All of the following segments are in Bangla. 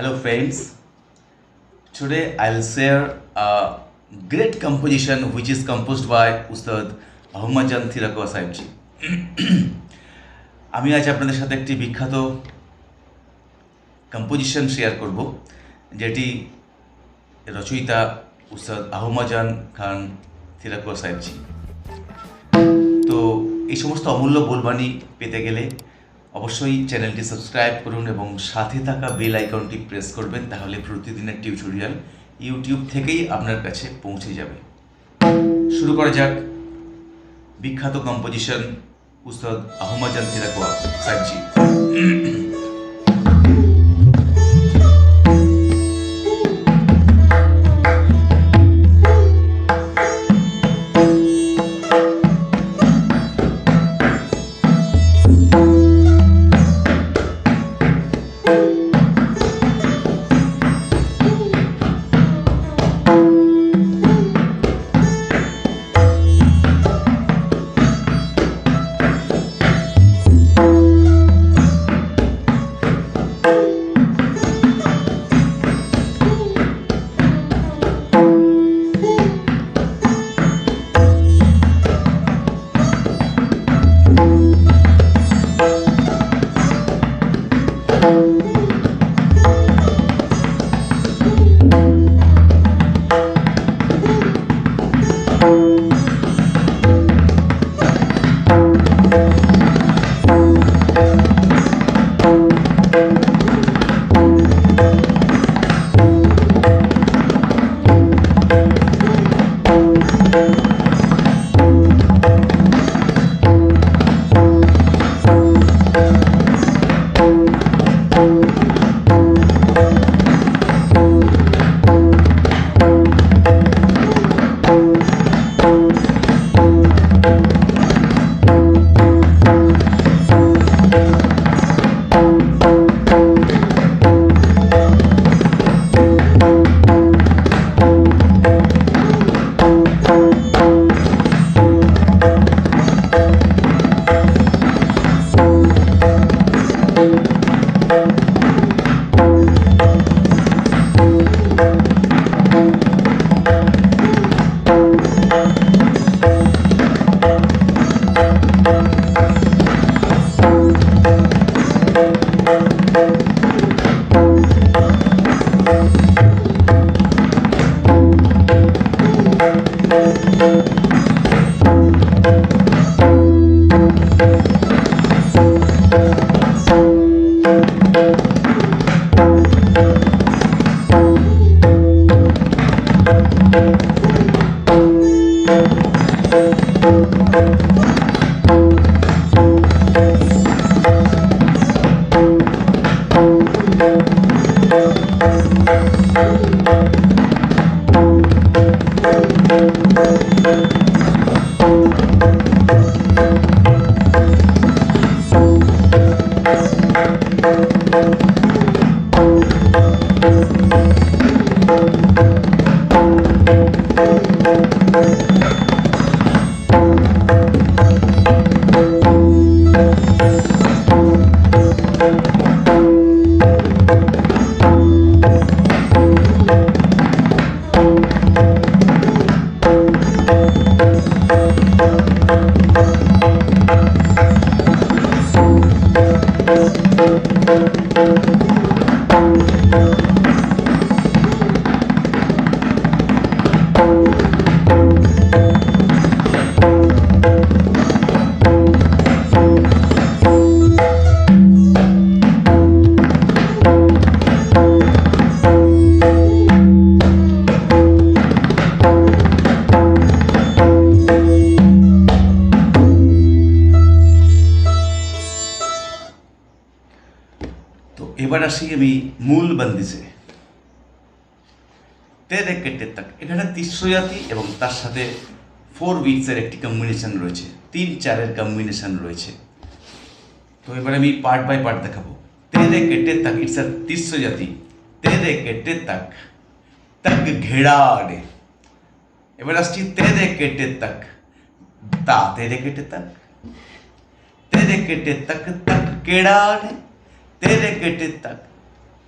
Hello, friends. Today I'll share a great composition which is composed by Ustad আহমদজান থিরাকোয়া Sahibji আমি আজ আপনাদের সাথে একটি বিখ্যাত কম্পোজিশন শেয়ার করব যেটি রচয়িতা উস্তাদ আহমজান খান থিরাকোয়া সাহেবজি তো এই সমস্ত অমূল্য বোলবাণী পেতে গেলে অবশ্যই চ্যানেলটি সাবস্ক্রাইব করুন এবং সাথে থাকা বেল আইকনটি প্রেস করবেন, তাহলে প্রতিদিনের টিউটোরিয়াল ইউটিউব থেকেই আপনার কাছে পৌঁছে যাবে। শুরু করা যাক। বিখ্যাত কম্পোজিশন উস্তাদ আহমদ জান্তিরা কোয়া তো আসি আমি মূল বন্দিজে তেরে কেটে তাক। এখানে তিস্রজাতি এবং তার সাথে ফোর বিটসের একটি কম্বিনেশন রয়েছে। তিন চারের কম্বিনেশন রয়েছে। তো এবার আমি পার্ট বাই পার্ট দেখাবো। তেরে কেটে তাক ইটস আ তিস্রজাতি তেরে কেটে তাক। তাক ঘেড়াড়ে। এবার আসছি তেরে কেটে তাক। তা তেরে কেটে তাক। তেরে কেটে তাক তাক কেড়াড়ে। तेरे केटे तक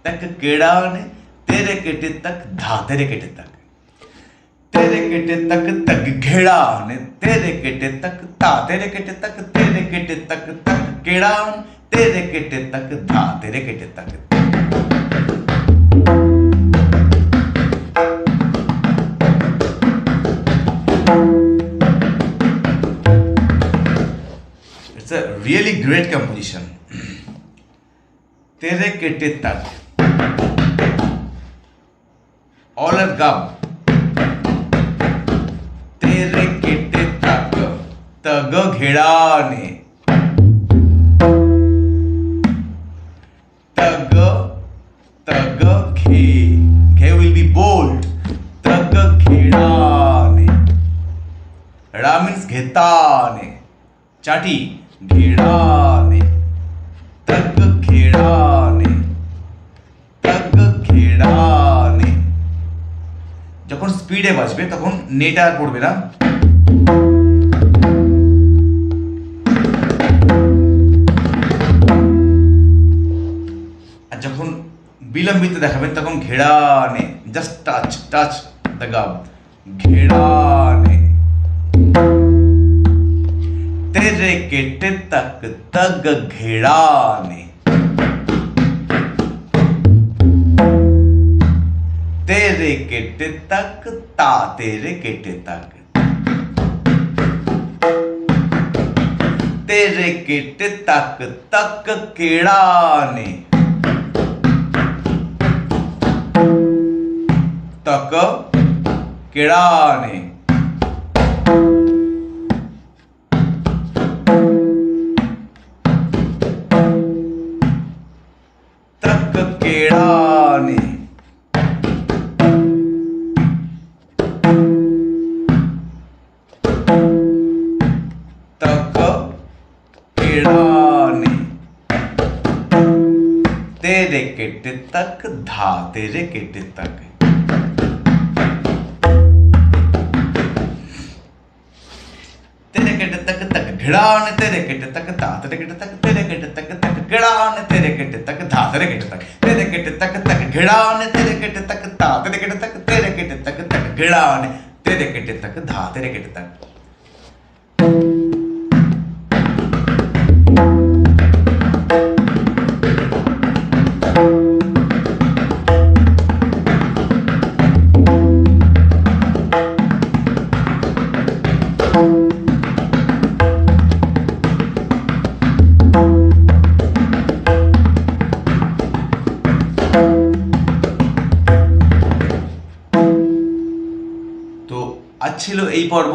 तक केड़ा ने, तेरे केटे तक धा, तेरे केटे तक तेरे केटे तक तक घेड़ा ने, तेरे केटे तक ता तेरे केटे तक, तेरे केटे तक तक केड़ाव तेरे केटे तक धा, तेरे केटे तक It's a really great composition. तेरे केटे तक। ऑलर गब तेरे केटे तक, तग घेडाने। तग तग घे। घे विल बी बोल्ड तग घेडाने। रा मीन्स घेताने। चाटी, घेडाने। तग घेडाने। স্পিডে বাজবে, তখন নেট আর পড়বে না। আর যখন বিলম্বিত দেখাবেন, তখন ঘেড়ানে জাস্ট টাচ টাচ দ্য গাব ঘেড়ানে তেরে কেটে তক তগ ঘেড়ানে ਗੇਟ ਤੱਕ ਤਾ ਤੇਰੇ ਗੇਟੇ ਤੱਕ। ਤੇਰੇ ਗੇਟੇ ਤੱਕ ਤੱਕ ਕਿਹੜਾ ਨੇ? ਤੱਕ ਕਿਹੜਾ ਨੇ? तेरे केटे तक धा तेरे केटे तक तेरे तक तेरे धा तेरे केटे तक तेरे तक तक घिड़ाने तेरे तक धा तेरे केटे तक तेरे तक तक घिड़ाने तेरे तेरे तेरे तेरे तक धा तेरे केटे तक এই পর্ব,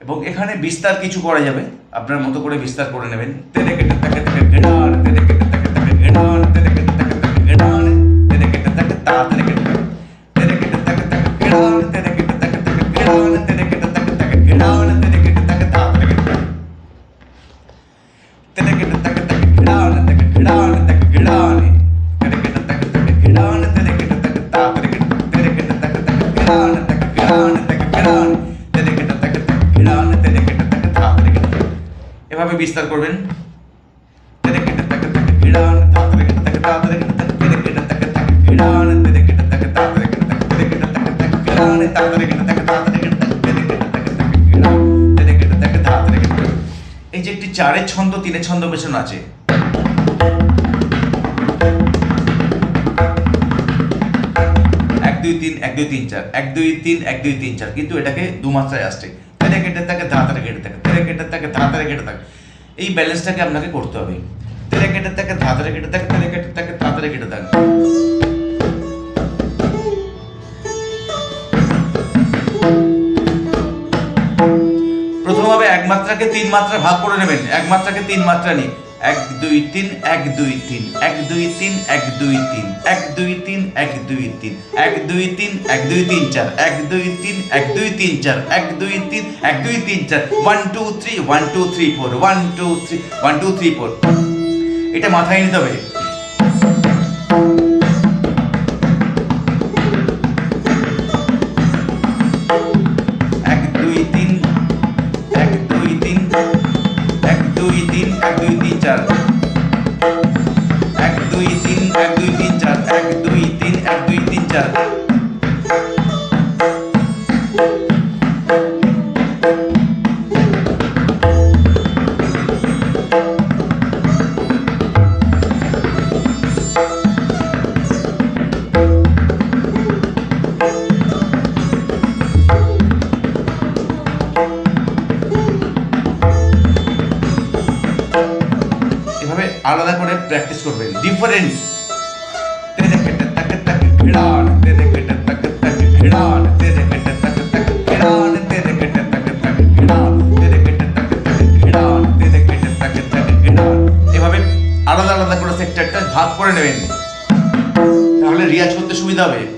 এবং এখানে বিস্তার কিছু করা যাবে। আপনার মতো করে বিস্তার করে নেবেন। তেলে কেটে তাকে তাকে ঘেড়ান তেলে কেটে তাকে তাকে তেলে কেটে তাকে তাকে তেলে কেটে তাকে তেলে কেটে তেরে কেটে তাকে তাকে তেলে কেটে বিস্তার করবেন এই যে একটি চারের ছন্দ তিনের ছন্দ পেছন আছে এক দুই তিন এক দুই তিন চার এক দুই তিন এক দুই তিন চার কিন্তু এটাকে দু মাত্রায় আসছে কেটে থাকে তাড়াতাড়ি কেটে থাকে কেটে থাকে তাড়াতাড়ি কেটে থাকে এই ব্যালেন্সটাকে আপনাকে করতে হবে। তেলে কেটে থাকে ধা তারে কেটে থাকে, তেলে কেটে থাকে ধা কেটে থাকে। প্রথমভাবে এক মাত্রাকে তিন মাত্রা ভাগ করে নেবেন। এক মাত্রাকে তিন মাত্রা নিয়ে এক দুই তিন এক দুই তিন এক দুই তিন এক দুই তিন এক দুই তিন এক দুই তিন এক দুই তিন এক দুই তিন চার এক দুই তিন এক দুই তিন চার এক দুই তিন এক দুই তিন চার one two three one two three four one two three one two three four এটা মাথায় নিতে হবে এক দুই তিন এক দুই তিন এক দুই তিন এক দুই escuchar. আলাদা করে প্র্যাকটিস করবেন ডিফারেন্ট তাকে তাকে ভিড়ান তেরে কেটে তাকে ঘিড়ান এভাবে আলাদা আলাদা করে সেক্টরটা ভাগ করে নেবেন। তাহলে রিয়াজ করতে সুবিধা হবে।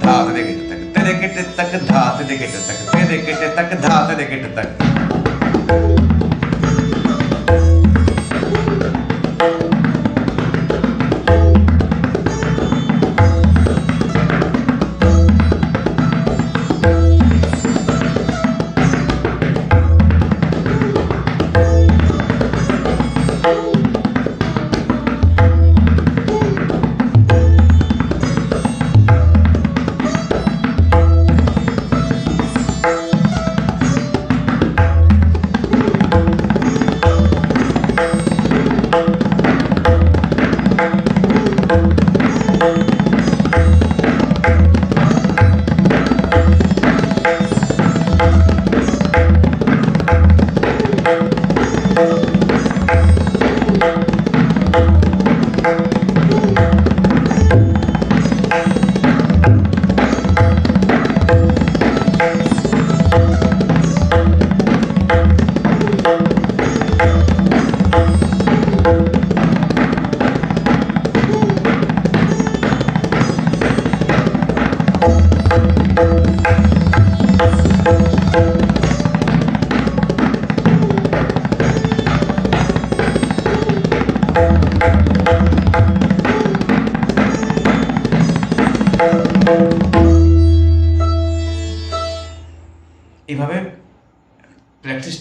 ধা তেরে কেটে তাক তেরে কেটে তাক ধা তেরে কেটে তাক তেরে কেটে তাক ধা তেরে কেটে তাক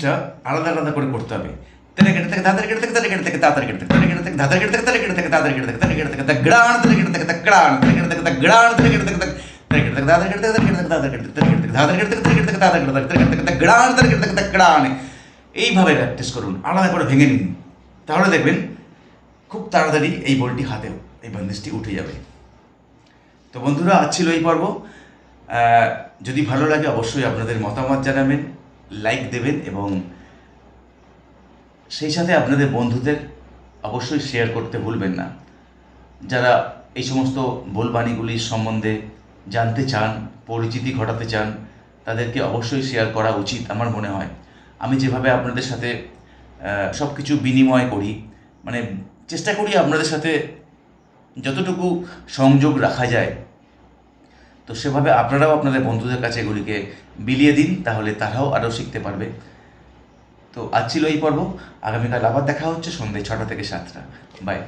প্র্যাকটিসটা আলাদা আলাদা করে করতে হবে তেরে কেটে থেকে ধাতের কেটে থেকে তেরে কেটে থেকে তাতার কেটে থেকে তেরে কেটে থেকে ধাতের কেটে থেকে তেরে কেটে থেকে কেটে থেকে তেরে কেটে থেকে তা গ্রাণ তেরে কেটে থেকে তা গ্রাণ তেরে কেটে থেকে তা গ্রাণ তেরে কেটে থেকে তা তেরে কেটে থেকে ধাতের কেটে থেকে তেরে কেটে থেকে তাতার কেটে তেরে কেটে থেকে ধাতের কেটে থেকে তেরে কেটে থেকে কেটে তেরে কেটে থেকে তা গ্রাণ তেরে কেটে থেকে এইভাবে প্র্যাকটিস করুন আলাদা করে ভেঙে নিন তাহলে দেখবেন খুব তাড়াতাড়ি এই বলটি হাতে এই বন্দিশটি উঠে যাবে তো বন্ধুরা আজ ছিল এই পর্ব যদি ভালো লাগে অবশ্যই আপনাদের মতামত জানাবেন লাইক দেবেন এবং সেই সাথে আপনাদের বন্ধুদের অবশ্যই শেয়ার করতে ভুলবেন না। যারা এই সমস্ত বলবাণীগুলির সম্বন্ধে জানতে চান, পরিচিতি ঘটাতে চান, তাদেরকে অবশ্যই শেয়ার করা উচিত আমার মনে হয়। আমি যেভাবে আপনাদের সাথে সব কিছু বিনিময় করি মানে চেষ্টা করি আপনাদের সাথে যতটুকু সংযোগ রাখা যায় তো সেভাবে আপনারাও আপনাদের বন্ধুদের কাছে এগুলিকে বিলিয়ে দিন, তাহলে তারাও আরও শিখতে পারবে। তো আজ ছিল এই পর্ব। আগামীকাল আবার দেখা হচ্ছে সন্ধ্যে ছটা থেকে সাতটা। বাই।